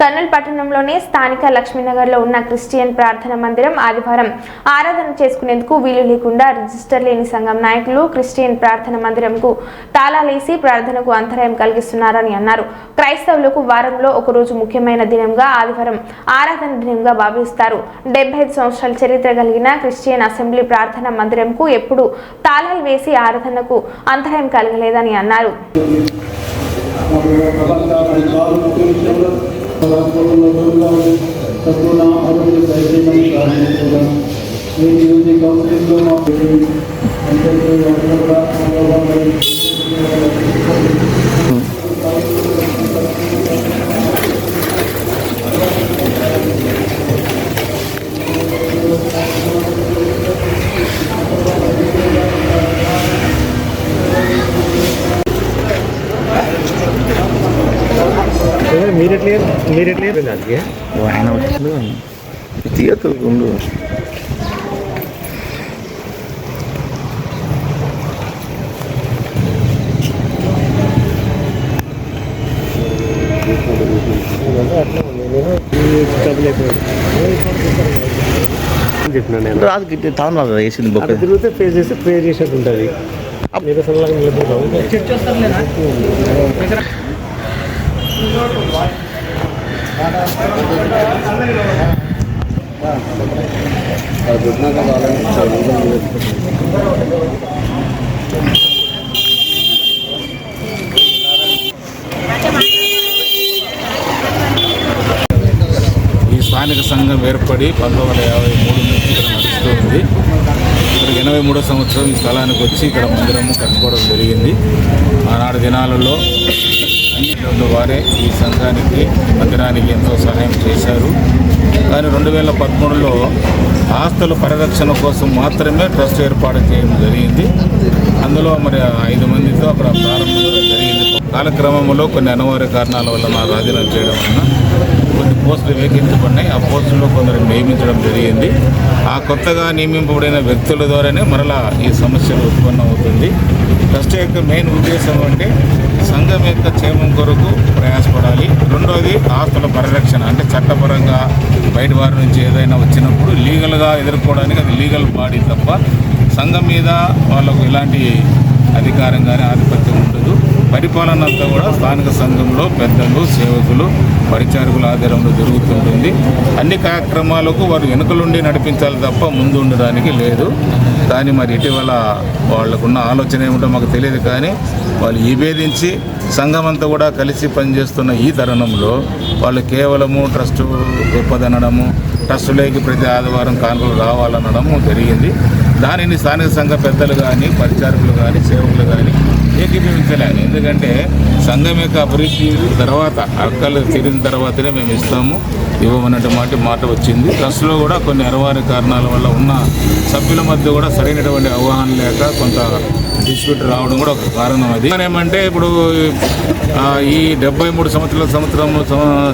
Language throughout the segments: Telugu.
కర్నూలు పట్టణంలోని స్థానిక లక్ష్మీనగర్లో ఉన్న క్రిస్టియన్ ప్రార్థన మందిరం ఆదివారం ఆరాధన చేసుకునేందుకు వీలు లేకుండా రిజిస్టర్ లేని సంఘం నాయకులు క్రిస్టియన్ ప్రార్థన మందిరంకు తాళాలేసి ప్రార్థనకు అంతరాయం కలిగిస్తున్నారని అన్నారు. క్రైస్తవులకు వారంలో ఒకరోజు ముఖ్యమైన దినంగా ఆదివారం ఆరాధన దినంగా భావిస్తారు. డెబ్బై ఐదు సంవత్సరాల చరిత్ర కలిగిన క్రిస్టియన్ అసెంబ్లీ ప్రార్థన మందిరంకు ఎప్పుడూ తాళాలు వేసి ఆరాధనకు అంతరాయం కలగలేదని అన్నారు. ಸದ್ಗುಣ ಅರುಣಿ ಸೈಜಿನ ಕಾರಣದಿಂದ ಈ ಮ್ಯೂಸಿಕ್ ಕೌನ್ಸಿಲ್ ಮಾಡಿದ್ದೀವಿ ಅಂತ ಹೇಳಿ అందరూ కూడా అనుభవాలు మీరెట్లే మీరెట్లే దానికి ఆయన వచ్చిండు తీయకు ఉండు డబ్బులు అయిపోయింది చెప్పినా నేను రాదు గిట్టి తాను రాదు వేసింది బొక్క అక్కడ తిరిగితే పే చేస్తే పే చేసినట్టు ఉంటుంది నిరసనలాగా నిలబడతాం ఈ స్థానిక సంఘం ఏర్పడి పంతొమ్మిది వందల యాభై మూడు నుంచి ఇక్కడ నడుస్తూ ఉంది ఇక్కడ ఎనభై మూడో సంవత్సరం ఈ స్థలానికి వచ్చి ఇక్కడ మందిరము కట్టుకోవడం జరిగింది. ఆనాడు దినాలలో అన్నిటువంటి వారే ఈ సంఘానికి మందిరానికి ఎంతో సహాయం చేశారు. కానీ రెండు వేల పదమూడులో ఆస్తుల పరిరక్షణ కోసం మాత్రమే ట్రస్ట్ ఏర్పాటు చేయడం జరిగింది. అందులో మరి ఐదు మందితో అక్కడ ప్రారంభించడం జరిగింది. కాలక్రమంలో కొన్ని అనివార్య కారణాల వల్ల నా రాజీనామా చేయడం వలన కొన్ని పోస్టులు వేకించబడినాయి ఆ పోస్టుల్లో కొందరు నియమించడం జరిగింది. ఆ కొత్తగా నియమింపబడిన వ్యక్తుల ద్వారానే మరలా ఈ సమస్యలు ఉత్పన్నమవుతుంది. ట్రస్ట్ యొక్క మెయిన్ ఉద్దేశం అంటే సంఘం యొక్క క్షేమం కొరకు ప్రయాసపడాలి. రెండోది ఆస్తుల పరిరక్షణ అంటే చట్టపరంగా బయట వారి నుంచి ఏదైనా వచ్చినప్పుడు లీగల్గా ఎదుర్కోవడానికి అది లీగల్ బాడీ తప్ప సంఘం మీద వాళ్ళకు ఎలాంటి అధికారం కానీ ఆధిపత్యం ఉండదు. పరిపాలన అంతా కూడా స్థానిక సంఘంలో పెద్దలు సేవకులు పరిచారకుల ఆధారంలో జరుగుతుంటుంది అన్ని కార్యక్రమాలకు వారు వెనుకలుండి నడిపించాలి తప్ప ముందు ఉండడానికి లేదు. కానీ మరి ఇటీవల వాళ్ళకున్న ఆలోచన ఏమిటో మాకు తెలియదు కానీ వాళ్ళు విభేదించి సంఘం అంతా కూడా కలిసి పనిచేస్తున్న ఈ తరుణంలో వాళ్ళు కేవలము ట్రస్ట్ గొప్పదనడము ట్రస్టులోకి ప్రతి ఆదివారం కానుకలు రావాలనడము జరిగింది. దానిని స్థానిక సంఘ పెద్దలు కానీ పరిచారకులు కానీ సేవకులు కానీ ఏకీభవించలేదు ఎందుకంటే సంఘం యొక్క అభివృద్ధి తర్వాత అక్కలు తీరిన తర్వాతనే మేము ఇస్తాము. ఇవ్వమన్నట్టు మాట మాట వచ్చింది. ట్రస్ట్లో కూడా కొన్ని అరవారి కారణాల వల్ల ఉన్న సభ్యుల మధ్య కూడా సరైనటువంటి అవగాహన లేక కొంత డిస్ప్యూట్ రావడం కూడా ఒక కారణం అది. ఏమంటే ఇప్పుడు ఈ డెబ్బై మూడు సంవత్సరాల సంవత్సరం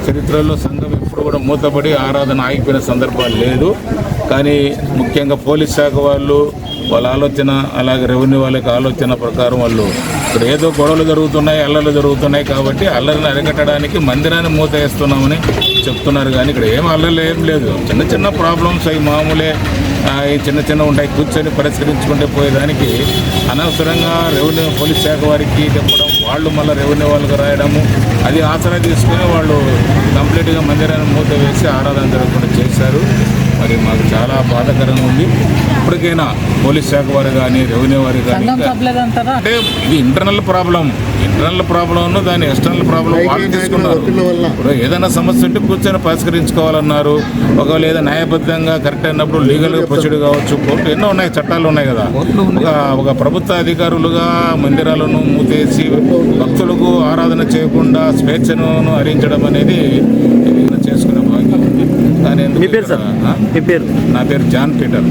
చరిత్రలో సంఘం ఎప్పుడు కూడా మూతపడి ఆరాధన ఆగిపోయిన సందర్భాలు లేదు. కానీ ముఖ్యంగా పోలీస్ శాఖ వాళ్ళు వాళ్ళ ఆలోచన అలాగే రెవెన్యూ వాళ్ళకి ఆలోచన ప్రకారం వాళ్ళు ఇక్కడ ఏదో గొడవలు జరుగుతున్నాయి అల్లర్లు జరుగుతున్నాయి కాబట్టి అల్లరిని అరికట్టడానికి మందిరాన్ని మూత వేస్తున్నామని చెప్తున్నారు. కానీ ఇక్కడ ఏం అల్లర్లు ఏం లేదు. చిన్న చిన్న ప్రాబ్లమ్స్ అవి మామూలే చిన్న చిన్న ఉంటాయి. కూర్చొని పరిష్కరించుకుంటే పోయేదానికి అనవసరంగా రెవెన్యూ పోలీస్ శాఖ వారికి చెప్పడం వాళ్ళు మళ్ళీ రెవెన్యూ వాళ్ళకి రాయడము అది ఆసరా తీసుకుని వాళ్ళు కంప్లీట్గా మందిరాన్ని మూత వేసి ఆరాధన జరగకుండా చేశారు. మరి మాకు చాలా బాధాకరంగా ఉంది. ఇప్పటికైనా పోలీస్ శాఖ వారు కానీ రెవెన్యూ వారు కానీ అంటే ఇది ఇంటర్నల్ ప్రాబ్లం ఇంటర్నల్ ప్రాబ్లం దాని ఎక్స్టర్నల్ ప్రాబ్లం వాళ్ళు తీసుకున్నారు. ఇప్పుడు ఏదైనా సమస్య ఉంటే కూర్చొని పరిష్కరించుకోవాలన్నారు. ఒకవేళ ఏదో న్యాయబద్ధంగా కరెక్ట్ అయినప్పుడు లీగల్ ప్రొసీడ్ కావచ్చు. కోర్టు ఎన్నో ఉన్నాయి చట్టాలు ఉన్నాయి కదా. ఒక ఒక ప్రభుత్వ అధికారులుగా మందిరాలను మూతేసి భక్తులకు ఆరాధన చేయకుండా స్వేచ్ఛను హరించడం అనేది ఇది చేసుకునే భాగ్యం ఉంది కానీ ఎందుకు మీ పేరు సార్? మీ పేరు? నా పేరు జాన్ పీటర్.